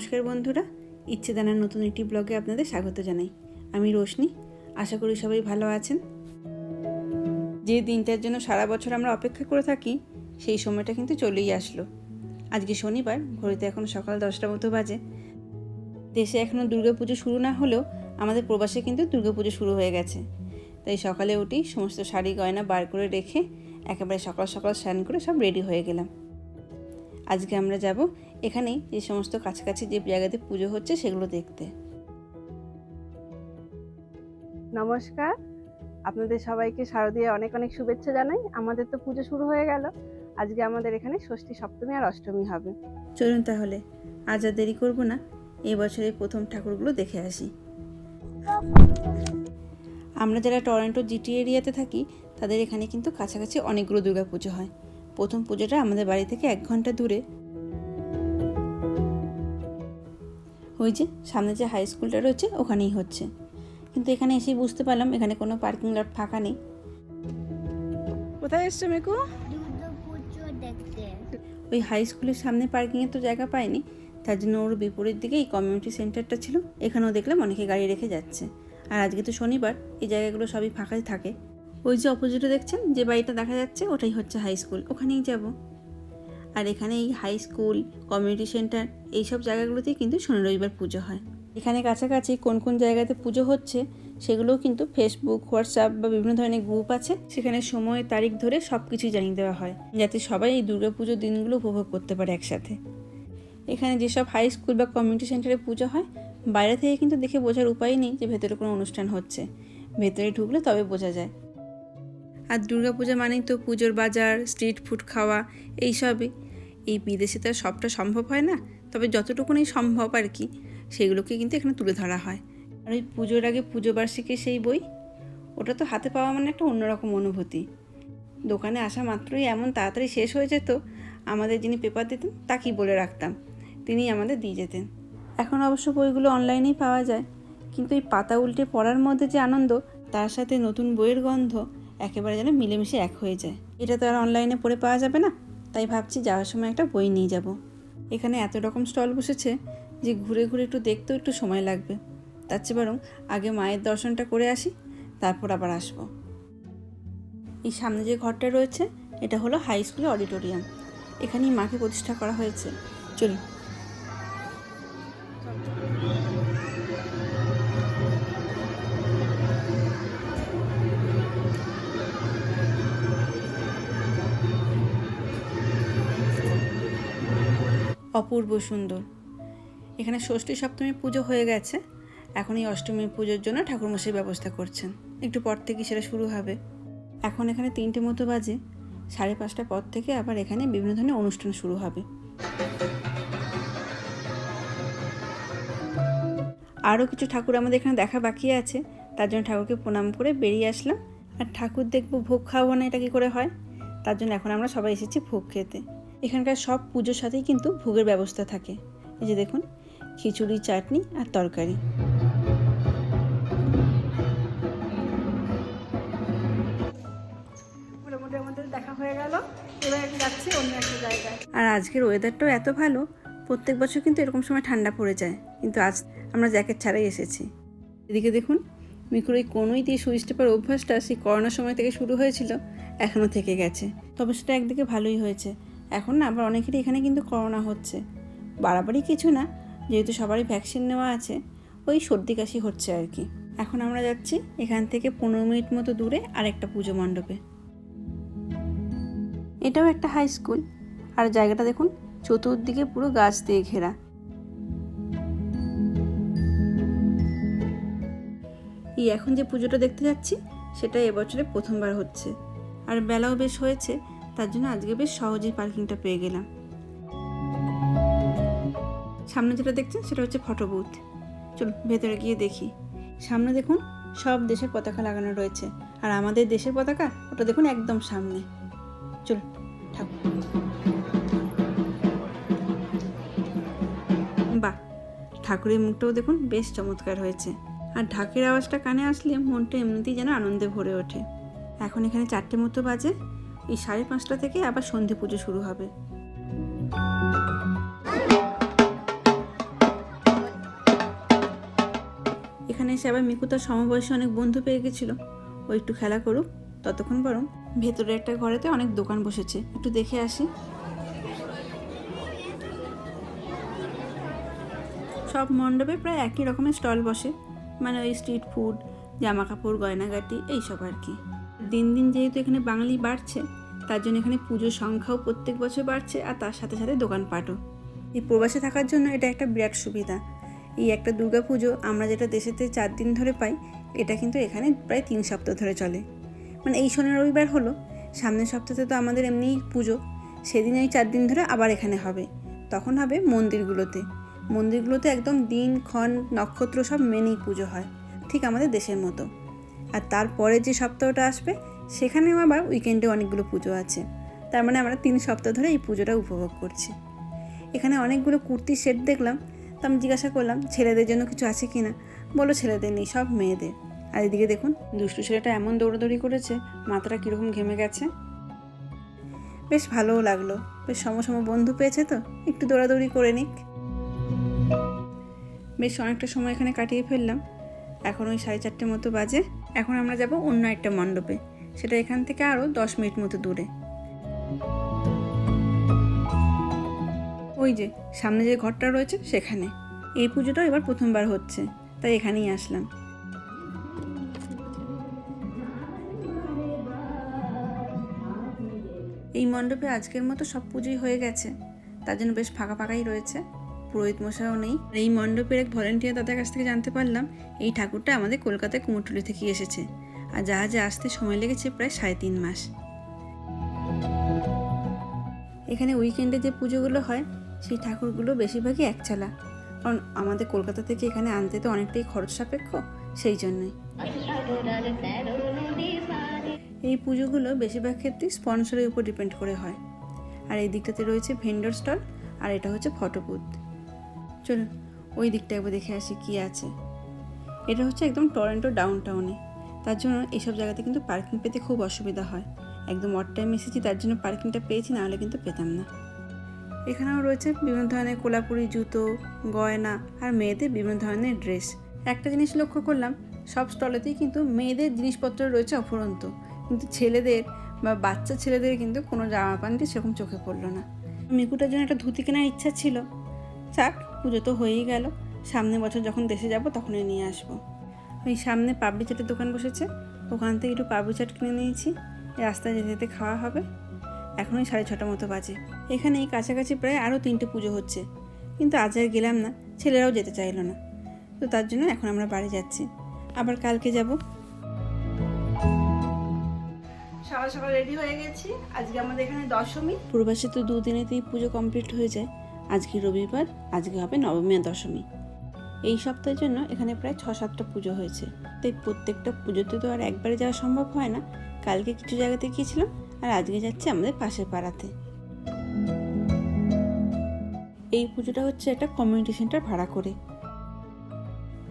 নমস্কার বন্ধুরা, ইচ্ছে দানার নতুন একটি ব্লগে আপনাদের স্বাগত জানাই। আমি রোশনি, আশা করি সবাই ভালো আছেন। যে দিনটার জন্য সারা বছর আমরা অপেক্ষা করে থাকি, সেই সময়টা কিন্তু চলেই আসলো। আজকে শনিবার, ঘড়িতে এখন সকাল দশটা মতো বাজে। দেশে এখনও দুর্গাপুজো শুরু না হলেও আমাদের প্রবাসে কিন্তু দুর্গাপুজো শুরু হয়ে গেছে। তাই সকালে উঠি সমস্ত শাড়ি, গয়না বার করে রেখে একেবারে সকাল সকাল স্নান করে সব রেডি হয়ে গেলাম। আজকে আমরা যাব এখানেই যে সমস্ত কাছাকাছি যে জায়গাতে পুজো হচ্ছে সেগুলো দেখতে। নমস্কার। আপনাদের সবাইকে শারদীয় অনেক অনেক শুভেচ্ছা জানাই। আমাদের তো পুজো শুরু হয়ে গেল। আজকে আমাদের এখানে ষষ্ঠী সপ্তমী আর অষ্টমী হবে। চলুন তাহলে আজ আর দেরি করব না। এই বছরের প্রথম ঠাকুরগুলো দেখে আসি। আমরা যারা টরন্টো জিটি এরিয়াতে থাকি তাদের এখানে কিন্তু কাছাকাছি অনেকগুলো দুর্গা পুজো হয়। প্রথম পুজোটা আমাদের বাড়ি থেকে এক ঘণ্টা দূরে। ওই যে সামনে যে হাই স্কুলটা রয়েছে ওখানেই হচ্ছে। কিন্তু এখানে এসেই বুঝতে পারলাম এখানে কোনো পার্কিং লট ফাঁকা নেই। কোথায় এসছো মেকু? ওই হাই স্কুলের সামনে পার্কিংয়ের তো জায়গা পায়নি তার জন্য ওর বিপরীত দিকে এই কমিউনিটি সেন্টারটা ছিল এখানেও দেখলাম অনেকে গাড়ি রেখে যাচ্ছে। আর আজকে তো শনিবার এই জায়গাগুলো সবই ফাঁকাই থাকে। ওই যে অপোজিটে দেখছেন যে বাড়িটা দেখা যাচ্ছে ওটাই হচ্ছে হাই স্কুল ওখানেই যাব। আর এখানে এই হাই স্কুল কমিউনিটি সেন্টার এইসব জায়গাগুলোতেই কিন্তু শনি রবিবার পুজো হয়। এখানে কাছাকাছি কোন কোন জায়গাতে পুজো হচ্ছে সেগুলোও কিন্তু ফেসবুক হোয়াটসঅ্যাপ বা বিভিন্ন ধরনের গ্রুপ আছে। সেখানে সময়, তারিখ ধরে সব কিছুই জানিয়ে দেওয়া হয়, যাতে সবাই এই দুর্গাপুজোর দিনগুলো উপভোগ করতে পারে একসাথে। এখানে যেসব হাই স্কুল বা কমিউনিটি সেন্টারে পুজো হয়, বাইরে থেকে কিন্তু দেখে বোঝার উপায় নেই যে ভেতরে কোনো অনুষ্ঠান হচ্ছে। ভেতরে ঢুকলে তবে বোঝা যায়। আর দুর্গাপূজা মানেই তো পুজোর বাজার স্ট্রিট ফুড খাওয়া, এইসবই। এই বিদেশে তো সবটা সম্ভব হয় না। তবে যতটুকুনি সম্ভব আর কি, সেগুলোকে কিন্তু এখানে তুলে ধরা হয়। আর ওই পুজোর আগে পুজো বার্ষিকী সেই বই, ওটা তো হাতে পাওয়া মানে একটা অন্যরকম অনুভূতি। দোকানে আসা মাত্রই এমন তাড়াতাড়ি শেষ হয়ে যেত, আমাদের যিনি পেপার দিতেন, তাকেই বলে রাখতাম। তিনি আমাদের দিয়ে যেতেন। এখন অবশ্য বইগুলো অনলাইনেই পাওয়া যায়। কিন্তু এই পাতা উল্টে পড়ার মধ্যে যে আনন্দ, তার সাথে নতুন বইয়ের গন্ধ একেবারে যেন মিলেমিশে এক হয়ে যায়। এটা তো আর অনলাইনে পড়ে পাওয়া যাবে না, তাই ভাবছি যাওয়ার সময় একটা বই নিয়ে যাব। এখানে এত রকম স্টল বসেছে যে ঘুরে ঘুরে একটু দেখতেও একটু সময় লাগবে। তার চেয়ে বরং আগে মায়ের দর্শনটা করে আসি, তারপর আবার আসব। এই সামনে যে ঘরটা রয়েছে, এটা হলো হাই স্কুলের অডিটোরিয়াম এখানেই মাকে প্রতিষ্ঠা করা হয়েছে। চলুন। অপূর্ব সুন্দর। এখানে ষষ্ঠী সপ্তমী পুজো হয়ে গেছে। এখন এই অষ্টমী পুজোর জন্য ঠাকুরমশাই ব্যবস্থা করছেন। একটু পর থেকে সেটা শুরু হবে। এখন এখানে তিনটে মতো বাজে। সাড়ে পাঁচটা পর থেকে আবার এখানে বিভিন্ন ধরনের অনুষ্ঠান শুরু হবে। আরও কিছু ঠাকুর আমাদের এখানে দেখা বাকি আছে। তার জন্য ঠাকুরকে প্রণাম করে বেরিয়ে আসলাম। আর ঠাকুর দেখব ভোগ খাওয়াবো না এটা কী করে হয়? তার জন্য এখন আমরা সবাই এসেছি ভোগ খেতে। এখানকার সব পুজোর সাথেই কিন্তু ভোগের ব্যবস্থা থাকে। এই যে দেখুন খিচুড়ি চাটনি আর তরকারি। দেখা হয়ে গেল। এবার যাচ্ছি অন্য একটা জায়গায়। আর আজকের ওয়েদারটাও এত ভালো প্রত্যেক বছর কিন্তু এরকম সময় ঠান্ডা পড়ে যায়। কিন্তু আজ আমরা জ্যাকেট ছাড়াই এসেছি। এদিকে দেখুন মিকুর ওই কোনোই দিয়ে সুইচ টেপার অভ্যাসটা সেই করোনার সময় থেকে শুরু হয়েছিল এখনও থেকে গেছে। তবে সেটা একদিকে ভালোই হয়েছে। এখন না আবার অনেকেরই এখানে কিন্তু করোনা হচ্ছে। বাড়াবাড়ি কিছু না, যেহেতু সবারই ভ্যাকসিন নেওয়া আছে, ওই সর্দি কাশি হচ্ছে আর কি। এখন আমরা যাচ্ছি এখান থেকে পনেরো মিনিট মতো দূরে আরেকটা পুজো মণ্ডপে। এটাও একটা হাই স্কুল আর জায়গাটা দেখুন, চতুর্দিকে পুরো গাছ দিয়ে ঘেরা। এই এখন যে পুজোটা দেখতে যাচ্ছি সেটা এবছরে প্রথমবার হচ্ছে। আর বেলাও বেশ হয়েছে তার জন্য আজকে বেশ সহজেই পার্কিংটা পেয়ে গেলাম। সামনে যেটা দেখছেন সেটা হচ্ছে ফটো বুথ চলুন, ভেতরে গিয়ে দেখি। সামনে দেখুন, সব দেশের পতাকা লাগানো রয়েছে। আর আমাদের দেশের পতাকা, ওটা দেখুন একদম সামনে। চলুন ঠাকুর বাহ, ঠাকুরের মুখটাও দেখুন বেশ চমৎকার হয়েছে। আর ঢাকের আওয়াজটা কানে আসলে মনটা এমনিতেই যেন আনন্দে ভরে ওঠে। এখন এখানে চারটে মতো বাজে। এই সাড়ে পাঁচটা থেকে আবার সন্ধে পুজো শুরু হবে। এখানে এসে আবার মিকুতার সমবয়সী অনেক বন্ধু পেয়ে গেছিল। ও একটু খেলা করুক, ততক্ষণ বরং ভেতরে একটা ঘরেতে অনেক দোকান বসেছে। একটু দেখে আসি। সব মণ্ডপে প্রায় একই রকমের স্টল বসে। মানে ওই স্ট্রিট ফুড জামা কাপড় গয়নাগাটি, এইসব আর কি। দিন দিন যেহেতু এখানে বাঙালি বাড়ছে, তার জন্য এখানে পুজোর সংখ্যাও প্রত্যেক বছর বাড়ছে আর তার সাথে সাথে দোকানপাটও। এই প্রবাসে থাকার জন্য এটা একটা বিরাট সুবিধা। এই একটা দুর্গা পুজো আমরা যেটা দেশেতে চার দিন ধরে পাই, এটা কিন্তু এখানে প্রায় তিন সপ্তাহ ধরে চলে। মানে এই শনি রবিবার হলো, সামনের সপ্তাহে তো আমাদের এমনিই পুজো, সেদিন এই চার দিন ধরে আবার এখানে হবে। তখন হবে মন্দিরগুলোতে। মন্দিরগুলোতে একদম দিন, ক্ষণ, নক্ষত্র সব মেনেই পুজো হয়, ঠিক আমাদের দেশের মতো। আর তারপরে যে সপ্তাহটা আসবে, সেখানেও আবার উইকেন্ডে অনেকগুলো পুজো আছে। তার মানে আমরা তিন সপ্তাহ ধরে এই পুজোটা উপভোগ করছি। এখানে অনেকগুলো কুর্তির সেট দেখলাম, তো আমি জিজ্ঞাসা করলাম, ছেলেদের জন্য কিছু আছে কি না বলো ছেলেদের নেই, সব মেয়েদের। আর এদিকে দেখুন, দুষ্টু ছেলেটা এমন দৌড়াদৌড়ি করেছে, মাথাটা কীরকম ঘেমে গেছে। বেশ ভালোও লাগল, বেশ সমসম বন্ধু পেয়েছে তো, একটু দৌড়াদৌড়ি করে নিক। বেশ অনেকটা সময় এখানে কাটিয়ে ফেললাম, এখন ওই সাড়ে চারটে মতো বাজে। এখন আমরা যাব অন্য একটা মণ্ডপে। সেটা এখান থেকে আরও দশ মিনিট মতো দূরে। ওই যে, সামনে যে ঘরটা রয়েছে সেখানে। এই পুজোটাও এবার প্রথমবার হচ্ছে, তাই এখানেই আসলাম। এই মণ্ডপে আজকের মতো সব পুজোই হয়ে গেছে। তার জন্য বেশ ফাঁকা ফাঁকাই রয়েছে। পুরোহিত মশাইও নেই। এই মণ্ডপের এক ভলেন্টিয়ার দাদার কাছ থেকে জানতে পারলাম, এই ঠাকুরটা আমাদের কলকাতায় কুমোরটুলি থেকে এসেছে। আর জাহাজে আসতে সময় লেগেছে প্রায় সাড়ে তিন মাস। এখানে উইকেন্ডে যে পুজোগুলো হয়, সেই ঠাকুরগুলো বেশিরভাগই একচালা। কারণ আমাদের কলকাতা থেকে এখানে আনতে তো অনেকটাই খরচ সাপেক্ষ, সেই জন্যই। এই পুজোগুলো বেশিরভাগ ক্ষেত্রেই স্পন্সরের উপর ডিপেন্ড করে হয়। আর এই দিকটাতে রয়েছে ভেন্ডর স্টল আর এটা হচ্ছে ফটো চলুন, ওই দিকটা একবার দেখে আসি কি আছে। এটা হচ্ছে একদম টরেন্টো ডাউন টাউনে তার জন্য এইসব জায়গাতে কিন্তু পার্কিং পেতে খুব অসুবিধা হয়। একদম অড টাইম এসেছি, তার জন্য পার্কিংটা পেয়েছি, নাহলে কিন্তু পেতাম না। এখানেও রয়েছে বিভিন্ন ধরনের কোলাপুরি জুতো, গয়না আর মেয়েদের বিভিন্ন ধরনের ড্রেস। একটা জিনিস লক্ষ্য করলাম, সব স্টলেতেই কিন্তু মেয়েদের জিনিসপত্র রয়েছে অফুরন্ত। কিন্তু ছেলেদের বা বাচ্চা ছেলেদের কিন্তু কোনো জামা প্যান্টই সেরকম চোখে পড়ল না। মিকুটার জন্য একটা ধুতি কেনার ইচ্ছা ছিল। যাক পুজো তো হয়েই গেল। সামনে বছর যখন দেশে যাব তখনই নিয়ে আসব। ওই সামনে পাবলি চাটের দোকান বসেছে। ওখান থেকে একটু পাবলি চাট কিনে নিয়েছি। রাস্তায় যেতে যেতে খাওয়া হবে। এখন ওই সাড়ে ছটা মতো বাজে। এখানে এই কাছাকাছি প্রায় আরও তিনটে পুজো হচ্ছে। কিন্তু আজ আর গেলাম না। ছেলেরাও যেতে চাইলো না। তো তার জন্য এখন আমরা বাড়ি যাচ্ছি। আবার কালকে যাব। সকাল সকাল রেডি হয়ে গেছি। আজকে আমাদের এখানে দশমী। পূর্বাসে তো দুদিনেতেই পুজো কমপ্লিট হয়ে যায়। আজকে রবিবার, আজকে হবে নবমী আর দশমী। এই সপ্তাহের জন্য এখানে প্রায় ছ সাতটা পুজো হয়েছে। তাই প্রত্যেকটা পুজোতে তো আর একবারে যাওয়া সম্ভব হয় না। কালকে কিছু জায়গাতে গিয়েছিলাম আর আজকে যাচ্ছে আমাদের পাশের পাড়াতে। এই পুজোটা হচ্ছে একটা কমিউনিটি সেন্টার ভাড়া করে।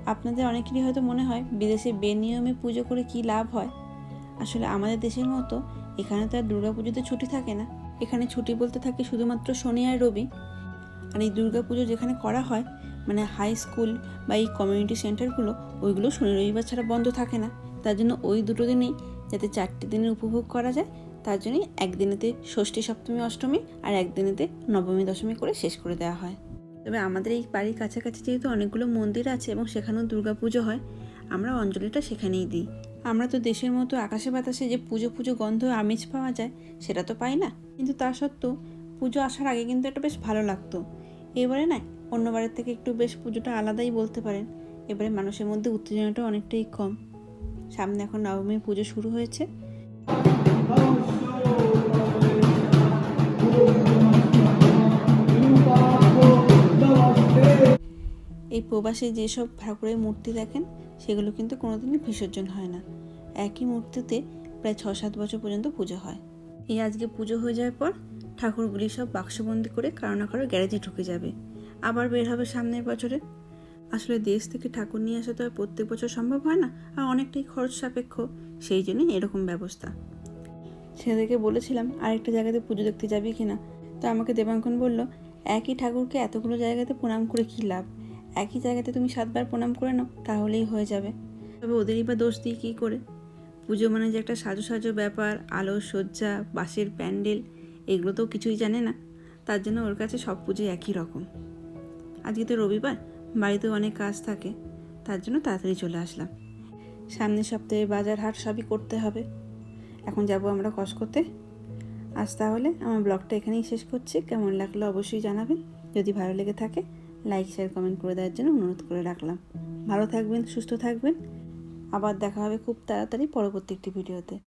আপনাদের অনেকেরই হয়তো মনে হয়, বিদেশে বেনিয়মে পুজো করে কি লাভ হয়? আসলে আমাদের দেশের মতো এখানে তো আর দুর্গা পুজোতে ছুটি থাকে না। এখানে ছুটি বলতে থাকে শুধুমাত্র শনি আর রবি। আর এই দুর্গা পুজো যেখানে করা হয় মানে হাই স্কুল বা এই কমিউনিটি সেন্টারগুলো ওইগুলো শনি রবিবার ছাড়া বন্ধ থাকে না। তার জন্য ওই দুটো দিনেই যাতে চারটে দিনের উপভোগ করা যায়, তার জন্যই একদিনেতে ষষ্ঠী সপ্তমী, অষ্টমী আর একদিনেতে নবমী, দশমী করে শেষ করে দেওয়া হয়। তবে আমাদের এই বাড়ির কাছাকাছি যেহেতু অনেকগুলো মন্দির আছে এবং সেখানেও দুর্গা পুজো হয়, আমরা অঞ্জলিটা সেখানেই দিই। আমরা তো দেশের মতো আকাশে বাতাসে যে পুজো পুজো গন্ধ, আমেজ পাওয়া যায়, সেটা তো পাই না। কিন্তু তা সত্ত্বেও পুজো আসার আগে কিন্তু একটা বেশ ভালো লাগতো। এবারে না, অন্যবারের থেকে একটু বেশ পুজোটা আলাদাই বলতে পারেন। এবারে মানুষের মধ্যে উত্তেজনাটা অনেকটাই কম। সামনে এখন নবমী পুজো শুরু হয়েছে। এই প্রবাসে যেসব ঠাকুরের মূর্তি দেখেন, সেগুলো কিন্তু কোনোদিনই বিসর্জন হয় না। একই মূর্তিতে প্রায় ছ সাত বছর পর্যন্ত পুজো হয়। এই আজকে পুজো হয়ে যাওয়ার পর ঠাকুরগুলি সব বাক্সবন্দি করে কারও না কারও গ্যারেজে ঢুকে যাবে। আবার বের হবে সামনের বছরে। আসলে দেশ থেকে ঠাকুর নিয়ে আসা তো আর প্রত্যেক বছর সম্ভব হয় না, আর অনেকটাই খরচ সাপেক্ষ, সেই জন্যই এরকম ব্যবস্থা। ছেলেকে বলেছিলাম, আরেকটা জায়গাতে পুজো দেখতে যাবি কি না তো আমাকে দেবাঙ্কন বলল, একই ঠাকুরকে এতগুলো জায়গাতে প্রণাম করে কী লাভ? একই জায়গাতে তুমি সাতবার প্রণাম করে নাও, তাহলেই হয়ে যাবে। তবে ওদেরই বা দোষ দিই কী করে? পুজো মানে যে একটা সাজো সাজো ব্যাপার, আলো সজ্জা বাঁশের প্যান্ডেল এগুলো তো কিছুই জানে না। তার জন্য ওর কাছে সব পুজোই একই রকম। আজকে তো রবিবার বাড়িতেও অনেক কাজ থাকে, তার জন্য তাড়াতাড়ি চলে আসলাম। সামনের সপ্তাহে বাজার হাট সবই করতে হবে। এখন যাব আমরা কষ করতে। আজ তাহলে আমার ব্লগটা এখানেই শেষ করছি। কেমন লাগল অবশ্যই জানাবেন। যদি ভালো লেগে থাকে লাইক শেয়ার কমেন্ট করে দেওয়ার জন্য অনুরোধ করে রাখলাম। ভালো থাকবেন, সুস্থ থাকবেন। আবার দেখা হবে খুব তাড়াতাড়ি পরবর্তী একটি ভিডিওতে।